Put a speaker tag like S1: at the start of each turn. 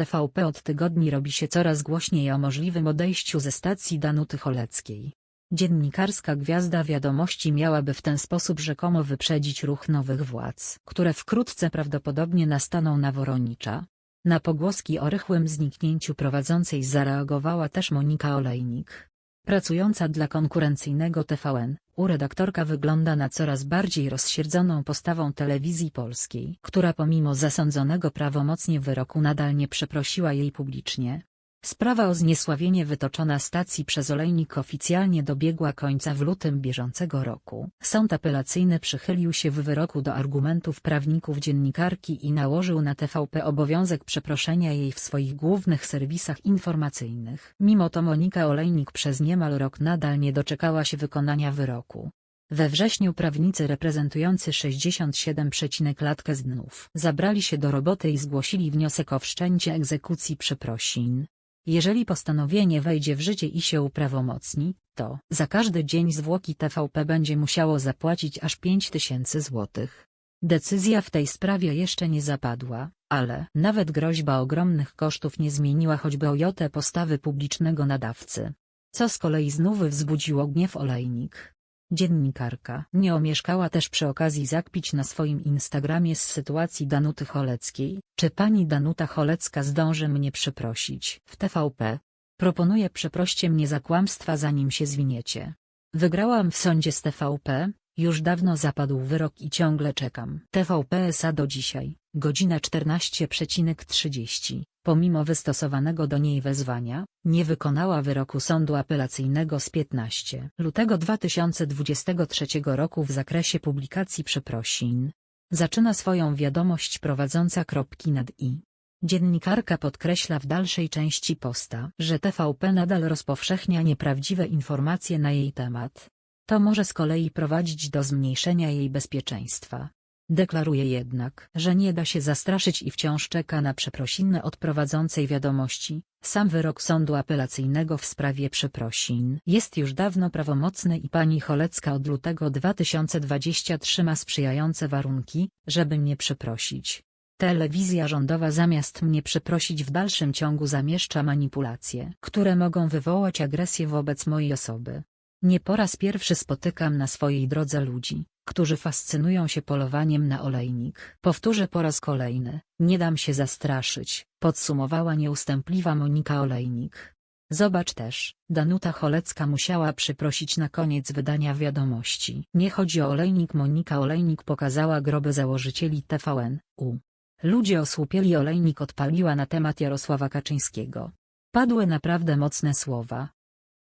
S1: TVP od tygodni robi się coraz głośniej o możliwym odejściu ze stacji Danuty Choleckiej. Dziennikarska gwiazda wiadomości miałaby w ten sposób rzekomo wyprzedzić ruch nowych władz, które wkrótce prawdopodobnie nastaną na Woronicza. Na pogłoski o rychłym zniknięciu prowadzącej zareagowała też Monika Olejnik. Pracująca dla konkurencyjnego TVN, u redaktorka wygląda na coraz bardziej rozsierdzoną postawą telewizji polskiej, która pomimo zasądzonego prawomocnie wyroku nadal nie przeprosiła jej publicznie. Sprawa o zniesławienie wytoczona stacji przez Olejnik oficjalnie dobiegła końca w lutym bieżącego roku. Sąd apelacyjny przychylił się w wyroku do argumentów prawników dziennikarki i nałożył na TVP obowiązek przeproszenia jej w swoich głównych serwisach informacyjnych. Mimo to Monika Olejnik przez niemal rok nadal nie doczekała się wykonania wyroku. We wrześniu prawnicy reprezentujący 67, latkę z dnów zabrali się do roboty i zgłosili wniosek o wszczęcie egzekucji przeprosin. Jeżeli postanowienie wejdzie w życie i się uprawomocni, to za każdy dzień zwłoki TVP będzie musiało zapłacić aż 5 tysięcy złotych. Decyzja w tej sprawie jeszcze nie zapadła, ale nawet groźba ogromnych kosztów nie zmieniła choćby o jotę postawy publicznego nadawcy. Co z kolei znów wzbudziło gniew olejnik. Dziennikarka nie omieszkała też przy okazji zakpić na swoim Instagramie z sytuacji Danuty Choleckiej, czy pani Danuta Cholecka zdąży mnie przeprosić w TVP. Proponuję przeproście mnie za kłamstwa zanim się zwiniecie. Wygrałam w sądzie z TVP, już dawno zapadł wyrok i ciągle czekam. TVP SA do dzisiaj, godzina 14.30. Pomimo wystosowanego do niej wezwania, nie wykonała wyroku sądu apelacyjnego z 15 lutego 2023 roku w zakresie publikacji przeprosin. Zaczyna swoją wiadomość prowadząca kropki nad i. Dziennikarka podkreśla w dalszej części posta, że TVP nadal rozpowszechnia nieprawdziwe informacje na jej temat. To może z kolei prowadzić do zmniejszenia jej bezpieczeństwa. Deklaruje jednak, że nie da się zastraszyć i wciąż czeka na przeprosiny od prowadzącej wiadomości. Sam wyrok sądu apelacyjnego w sprawie przeprosin jest już dawno prawomocny i pani Cholecka od lutego 2023 ma sprzyjające warunki, żeby mnie przeprosić. Telewizja rządowa zamiast mnie przeprosić w dalszym ciągu zamieszcza manipulacje, które mogą wywołać agresję wobec mojej osoby. Nie po raz pierwszy spotykam na swojej drodze ludzi, którzy fascynują się polowaniem na olejnik. Powtórzę po raz kolejny, nie dam się zastraszyć, podsumowała nieustępliwa Monika Olejnik. Zobacz też, Danuta Cholecka musiała przyprosić na koniec wydania wiadomości. Nie chodzi o olejnik Monika Olejnik pokazała groby założycieli TVN, U. Ludzie osłupieli olejnik odpaliła na temat Jarosława Kaczyńskiego. Padły naprawdę mocne słowa,